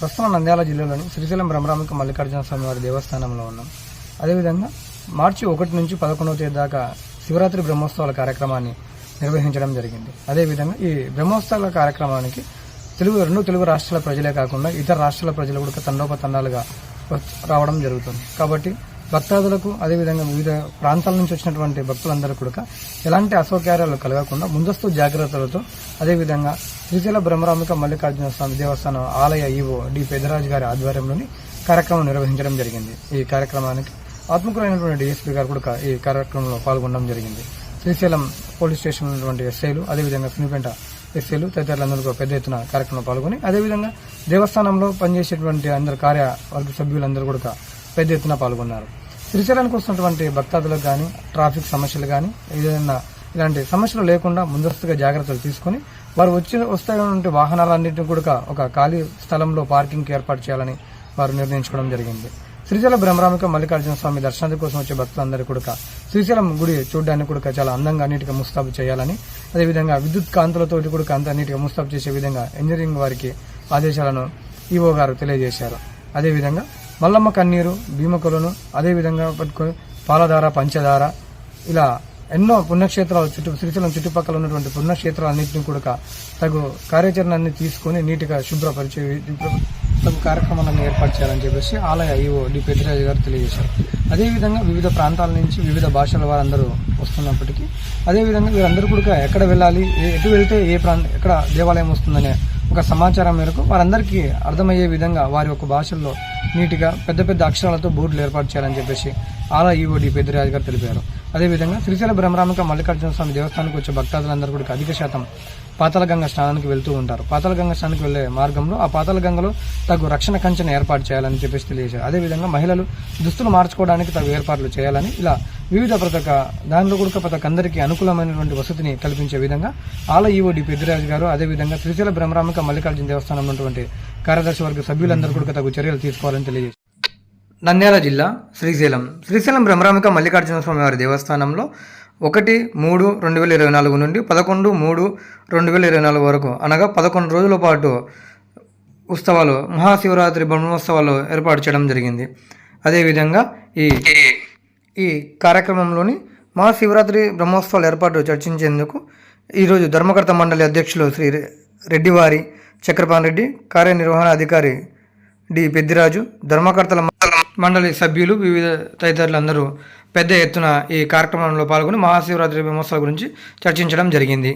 ప్రస్తుతం నంద్యాల జిల్లాలోని శ్రీశైలం బ్రహ్మరామిక మల్లికార్జున స్వామి వారి దేవస్థానంలో ఉన్నాం. అదేవిధంగా మార్చి ఒకటి నుంచి పదకొండవ తేదీ దాకా శివరాత్రి బ్రహ్మోత్సవాల కార్యక్రమాన్ని నిర్వహించడం జరిగింది. అదేవిధంగా ఈ బ్రహ్మోత్సవాల కార్యక్రమానికి తెలుగు రెండు తెలుగు రాష్ట్రాల ప్రజలే కాకుండా ఇతర రాష్ట్రాల ప్రజలు కూడా తండోపతండాలుగా రావడం జరుగుతుంది. కాబట్టి భక్తాదులకు అదేవిధంగా వివిధ ప్రాంతాల నుంచి వచ్చినటువంటి భక్తులందరూ కూడా ఎలాంటి అసౌకర్యాలు కలగకుండా ముందస్తు జాగ్రత్తలతో అదేవిధంగా శ్రీశైల బ్రహ్మరామిక మల్లికార్జున స్వామి దేవస్థానం ఆలయ ఈవో డి పెదరాజు గారి ఆధ్వర్యంలోని కార్యక్రమం నిర్వహించడం జరిగింది. ఈ కార్యక్రమానికి ఆత్మకులైనటువంటి డిఎస్పీ గారు కూడా ఈ కార్యక్రమంలో పాల్గొనడం జరిగింది. శ్రీశైలం పోలీస్ స్టేషన్ ఉన్నటువంటి ఎస్ఐలు అదేవిధంగా సునిపేట ఎస్ఐలు తదితరులందరూ పెద్ద ఎత్తున కార్యక్రమంలో పాల్గొని అదేవిధంగా దేవస్థానంలో పనిచేసేటువంటి అందరు కార్యవర్గ సభ్యులందరూ కూడా పెద్ద ఎత్తున పాల్గొన్నారు. శ్రీశైలానికి వస్తున్నటువంటి భక్తాదులకు కానీ ట్రాఫిక్ సమస్యలు కానీ ఏదైనా ఇలాంటి సమస్యలు లేకుండా ముందస్తుగా జాగ్రత్తలు తీసుకొని వారు వచ్చి వస్తున్నటువంటి వాహనాలన్నింటినీ కూడా ఒక ఖాళీ స్థలంలో పార్కింగ్ ఏర్పాటు చేయాలని వారు నిర్ణయించుకోవడం జరిగింది. శ్రీశైల బ్రహ్మరామిక మల్లికార్జున స్వామి దర్శనానికి కోసం వచ్చే భక్తులందరూ కూడా శ్రీశైలం గుడి చూడడానికి కూడా చాలా అందంగా నీటిగా ముస్తాబు చేయాలని అదేవిధంగా విద్యుత్ కాంతులతోటి కూడా అంత నీటిగా ముస్తాబు చేసే విధంగా ఇంజనీరింగ్ వారికి ఆదేశాలను ఈవో గారు తెలియజేశారు. అదేవిధంగా మల్లమ్మ కన్నీరు భీమకులను అదేవిధంగా పట్టుకొని పాలధార పంచదార ఇలా ఎన్నో పుణ్యక్షేత్రాలు చుట్టూ శ్రీశైలం చుట్టుపక్కల ఉన్నటువంటి పుణ్యక్షేత్రాలన్నింటినీ కూడా తగు కార్యాచరణ అన్ని తీసుకొని నీటిగా శుభ్రపరిచే తగు కార్యక్రమాలను ఏర్పాటు చేయాలని చెప్పేసి ఆలయ ఈవో డి పెద్దిరాజు గారు తెలియజేశారు. అదేవిధంగా వివిధ ప్రాంతాల నుంచి వివిధ భాషల వారందరూ వస్తున్నప్పటికీ అదేవిధంగా వీరందరూ కూడా ఎక్కడ వెళ్ళాలి ఏ- ఎటు వెళ్తే ఏ ప్రాంత ఎక్కడ దేవాలయం వస్తుందనే ఒక సమాచారం మేరకు వారందరికీ అర్థమయ్యే విధంగా వారి యొక్క భాషల్లో నీటిగా పెద్ద పెద్ద అక్షరాలతో బోర్డులు ఏర్పాటు చేయాలని చెప్పేసి ఆలా ఈఓడి పెద్దిరాజు గారు తెలిపారు. అదేవిధంగా శ్రీశైల బ్రహ్మరామిక మల్లికార్జున స్వామి దేవస్థానానికి వచ్చే భక్తాదులందరూ కూడా అధిక శాతం పాతాళగంగ స్నానానికి వెళ్తూ ఉంటారు. పాతాళగంగ స్నానానికి వెళ్ళే మార్గంలో ఆ పాతాళగంగలో తగు రక్షణ కంచెను ఏర్పాటు చేయాలని చెప్పేసి తెలియజేశారు. అదేవిధంగా మహిళలు దుస్తులు మార్చుకోవడానికి తగు ఏర్పాట్లు చేయాలని ఇలా వివిధ పథక దానిలో కూడా పథక అందరికీ అనుకూలమైనటువంటి వసతిని కల్పించే విధంగా ఆల ఈఓడి పెద్దిరాజు గారు అదేవిధంగా శ్రీశైల బ్రహ్మరామిక మల్లికార్జున దేవస్థానం ఉన్నటువంటి కార్యదర్శి వర్గ సభ్యులందరూ కూడా తగు చర్యలు తీసుకోవాలని తెలియజేశారు. నంద్యాల జిల్లా శ్రీశైలం. శ్రీశైలం బ్రహ్మరామిక మల్లికార్జున స్వామి వారి దేవస్థానంలో ఒకటి మూడు రెండు వేల ఇరవై నాలుగు నుండి పదకొండు మూడు రెండు వేల ఇరవై నాలుగు వరకు అనగా పదకొండు రోజుల పాటు ఉత్సవాలు మహాశివరాత్రి బ్రహ్మోత్సవాలు ఏర్పాటు చేయడం జరిగింది. అదేవిధంగా ఈ ఈ కార్యక్రమంలోని మహాశివరాత్రి బ్రహ్మోత్సవాల ఏర్పాటు చర్చించేందుకు ఈరోజు ధర్మకర్త మండలి అధ్యక్షులు శ్రీ రెడ్డివారి చక్రపాణి రెడ్డి కార్యనిర్వహణ అధికారి డి పెద్దిరాజు ధర్మకర్తల మండలి సభ్యులు వివిధ తదితరులందరూ పెద్ద ఎత్తున ఈ కార్యక్రమంలో పాల్గొని మహాశివరాత్రి బ్రహ్మోత్సవాల గురించి చర్చించడం జరిగింది.